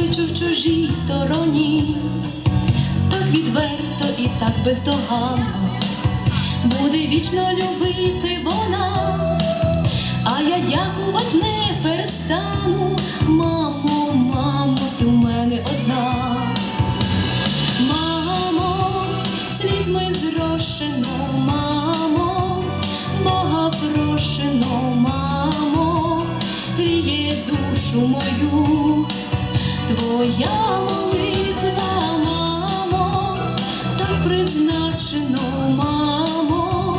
як в чужій стороні, так відверто і так бездоганно. Буде вічно любити вона, а я дякувати не перестану, мамо, мамо, ти в мене одна. Мамо, слізьми зрошено, мамо, Бога прошено, мамо, гріє душу мою, твоя молитва, мамо, так призначено, мамо,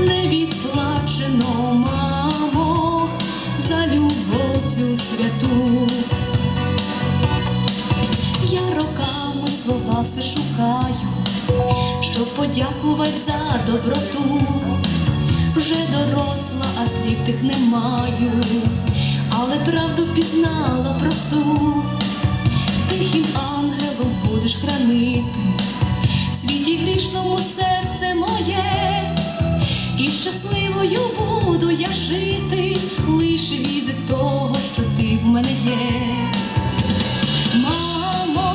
не відплачено, мамо, за любов цю святу. Я роками слова все шукаю, щоб подякувати за доброту. Вже доросла, а слів тих не маю, будеш хранити, світі грішному серце моє, і щасливою буду я жити, лиш від того, що ти в мене є. Мамо,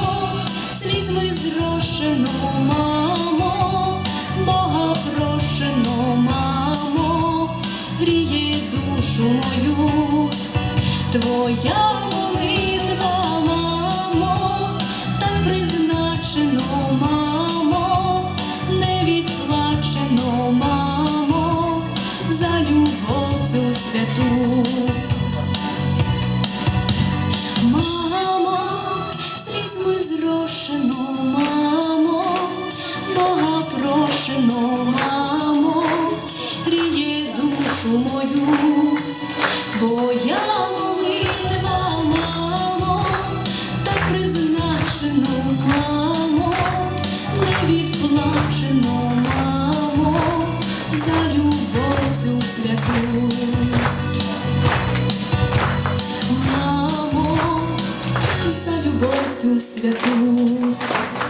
слізьми зрошено, мамо, Бога прошено, мамо, гріє душу мою, твоя мою, твоя молитва, мамо, так призначено, мамо, не відплачено, мамо, за любов цю святу. Любов святу.